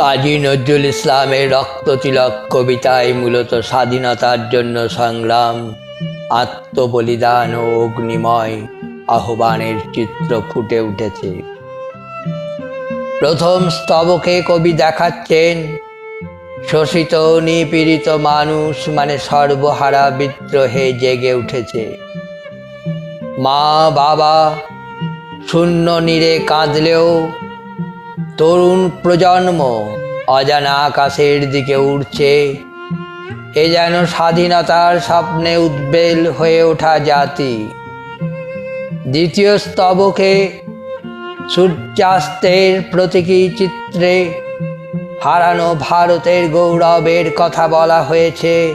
কাজী নজরুল ইসলামের রক্ততিলক কবিতায় মূলত স্বাধীনতার জন্য সংগ্রাম, আত্মবলিদান ও অগ্নিময় আহ্বানের চিত্র ফুটে উঠেছে। প্রথম স্তবকে কবি দেখাচ্ছেন, শোষিত নিপীড়িত মানুষ মানে সর্বহারা বিদ্রোহে জেগে উঠেছে। মা বাবা শূন্য নীরে কাঁদলেও তরুণ প্রজন্ম অজানা আকাশের দিকে উঠছে এ যেন স্বাধীনতার স্বপ্নে উদ্বেল হয়ে ওঠা জাতি। দ্বিতীয় স্তবকে সূর্যাস্তের প্রতীকী চিত্রে হারানো ভারতের গৌরবের কথা বলা হয়েছে।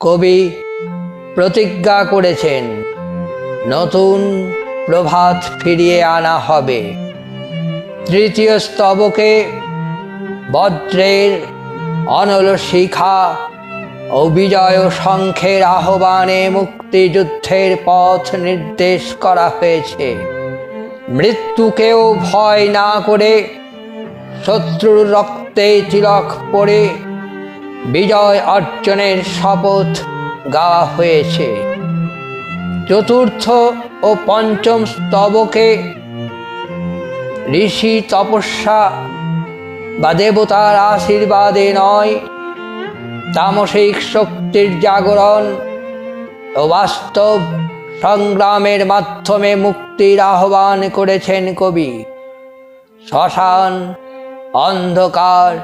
কবি প্রতিজ্ঞা করেছেন, নতুন প্রভাত ফিরিয়ে আনা হবে। তৃতীয় স্তবকে বজ্রের অনল শিখা ও বিজয় শঙ্খের আহ্বানে মুক্তিযুদ্ধের পথ নির্দেশ করা হয়েছে। মৃত্যুকেও ভয় না করে শত্রুর রক্তে তিলক পড়ে বিজয় অর্জনের শপথ গাওয়া হয়েছে। চতুর্থ ও পঞ্চম স্তবকে ঋষি তপস্যা বা দেবতার আশীর্বাদে নয়। তামসিক শক্তির জাগরণ ও বাস্তব সংগ্রামের মাধ্যমে মুক্তির আহ্বান করেছেন কবি। শ্মশান, অন্ধকার,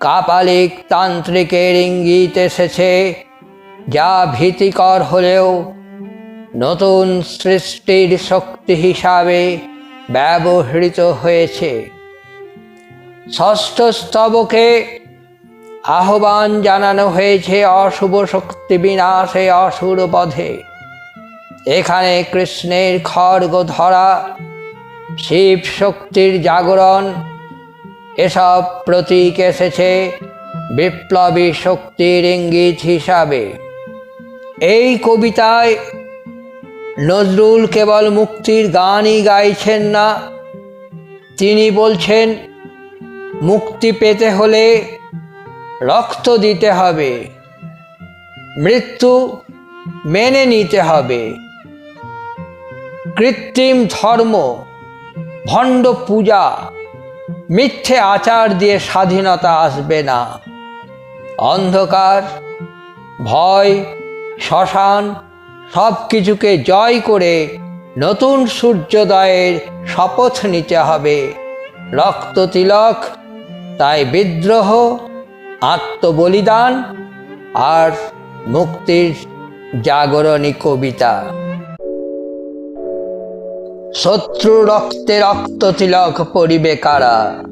কাপালিক তান্ত্রিকের ইঙ্গিত এসেছে যা ভীতিকর হলেও নতুন সৃষ্টির শক্তি হিসাবে ব্যবহৃত হয়েছে। ষষ্ঠ স্তবকে আহ্বান জানানো হয়েছে অশুভ শক্তি বিনাশে অসুর বধে এখানে কৃষ্ণের খড়গ ধরা, শিব শক্তির জাগরণ, এসব প্রতীক এসেছে বিপ্লবী শক্তির ইঙ্গিত হিসাবে। এই কবিতায় নজরুল কেবল মুক্তির গানই গাইছেন না। তিনি বলছেন, মুক্তি পেতে হলে রক্ত দিতে হবে, মৃত্যু মেনে নিতে হবে। কৃত্রিম ধর্ম, ভণ্ড পূজা, মিথ্যে আচার দিয়ে স্বাধীনতা আসবে না। অন্ধকার, ভয়, শ্মশান সব কিছুকে জয় করে নতুন সূর্যোদয়ের শপথ নিতে হবে। রক্ত তিলক, তাই বিদ্রোহ, আত্মবলিদান আর মুক্তির জাগরণী কবিতা। শত্রু রক্তে রক্ত তিলক পরিবে কারা?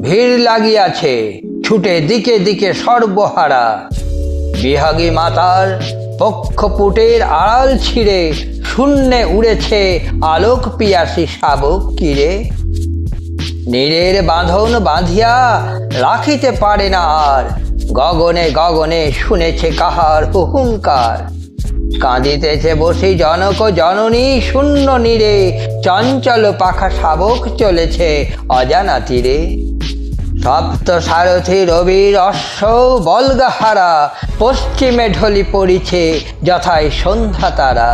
ভিড় লাগিয়াছে, ছুটে দিকে দিকে সর্বহারা। বিহাগী মাতার পক্ষপুটের আড়াল ছিঁড়ে শূন্যে উড়েছে আলোক পিয়াসী শাবক কিরে। নীরের বাঁধন বাঁধিয়া রাখিতে পারে না আর, গগনে গগনে শুনেছে কাহার হুহুঙ্কার কাঁদিতেছে বসি জনক জননী শূন্য নীরে, চঞ্চল পাখা শাবক চলেছে অজানা তীরে। সপ্ত সারথি রবির অশ্ব বলগাহারা, পশ্চিমে ঢলি পড়িছে যথায় সন্ধ্যা তারা।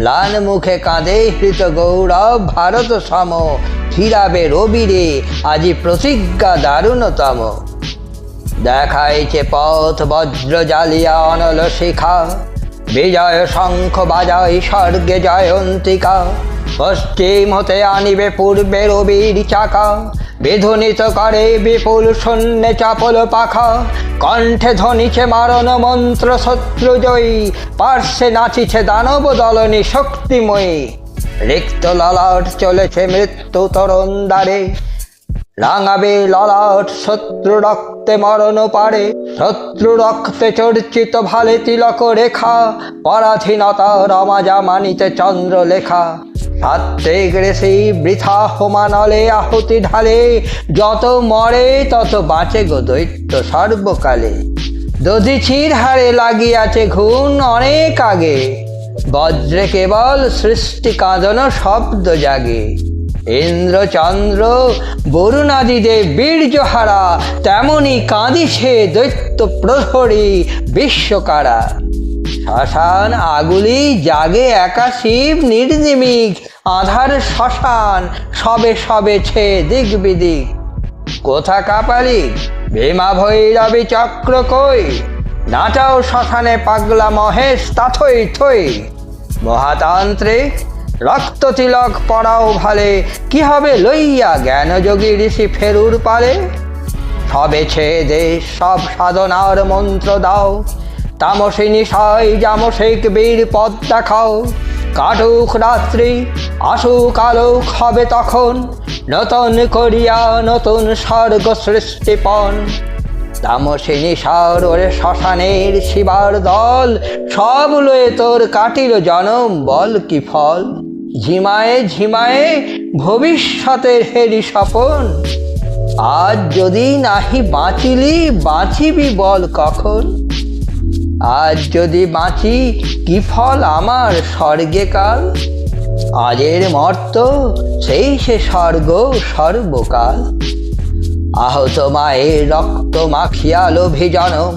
লাল মুখে কাঁদে হৃত গৌরব ভারত সম, ফিরাবে রবিরে আজি প্রতিজ্ঞা দারুণতম। দেখাইছে পথ বজ্র জালিয়া অনল শিখা, বিজয় শঙ্খ বাজাই স্বর্গে জয়ন্তিকা। পশ্চিম হতে আনিবে পূর্বে রবির চাকা বিধুনিত করে বিপুল শূন্যে চাপল পাখা। কণ্ঠে ধ্বনিছে মারণ মন্ত্র শত্রু জয়ী। পার্শ্বে নাচিছে দানব দলনী শক্তিময়ী। রিক্ত ললাট চলেছে মৃত্যু তরণ দ্বারে। রাঙাবে ললাট শত্রু রক্তে মরণ পারে। শত্রু রক্তে চর্চিত ভালে তিলক রেখা। পরাধীনতা রমাজা মানিতে চন্দ্র লেখা সাত্বিক ঋষি বৃথা হোমানলে আহতি ঢালে, যত মরে তত বাঁচে গো দৈত্য সর্বকালে। দধিছির হারে লাগিয়াছে ঘুণ অনেক আগে, বজ্রে কেবল সৃষ্টি কাঁদন শব্দ জাগে। ইন্দ্রচন্দ্র বরুণাদিদেব বীর্যহারা, তেমনি কাঁদিছে দৈত্য প্রহরী বিশ্বকারা। শ্মশান আগুলি জাগে একা শিব নির্নিমিক আধার শ্মশান, সবে সবে ছে দিক বিদিক কোথা কাপালি, ভীমা ভৈরবী চক্র কই? নাটাও শ্মশানে পাগলা মহেশ তাথই থই। মহাতান্ত্রিক, রক্ত তিলক পড়াও ভালে, কি হবে লইয়া জ্ঞানযোগী ঋষি ফেরুর পারে সবে ছে দেশ, সব সাধনার মন্ত্র দাও। তামসী নিশাই জামসিক বীর পদ দেখাও। কাটুক রাত্রি, আসুক আলোক হবে তখন, নতুন করিয়া নতুন স্বর্গ সৃষ্টিপন তামসী নিশার ওরে শ্মশানের শিবার দল, সব লয়ে তোর কাটিল জনম, বল কি ফল? ঝিমায়ে ঝিমায়ে ভবিষ্যতের হেরি স্বপন। আজ যদি নাহি বাঁচিলি, বাঁচিবি বল কখন? আজ যদি বাঁচি, কি ফল আমার স্বর্গে কাল? আজের মর্ত, সেই সে স্বর্গ সর্বকাল। আহত মায়ের রক্ত মাখিয়া লোভি জনম,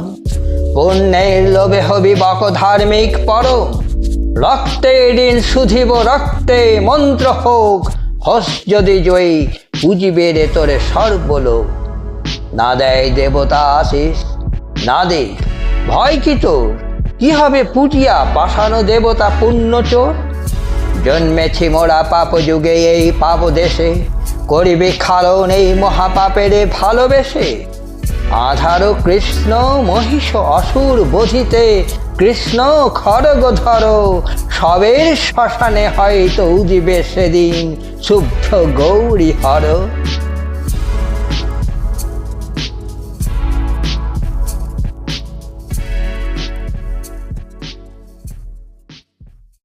পুণ্যের লোভে হবি বক ধার্মিক পরম। রক্তে দিন শুধিব রক্তে মন্ত্র হোক, হস যদি জয়ী, পুজিবে রে তোরে সর্বলোক। না দেয় দেবতা আশিস, না দে ভয় কি তোর? কি হবে পুজিয়া পাষাণ দেবতা পুণ্য চোর? জন্মেছি মোরা পাপ যুগে এই পাপ দেশে। করিবে খালন এই মহাপাপেরে ভালোবেসে। আধারো কৃষ্ণ, মহিষ, অসুর বোধিতে। কৃষ্ণ খড়গ ধর সবের শ্মশানে হয়তো উদিবে সেদিন। শুভ্র গৌরী হর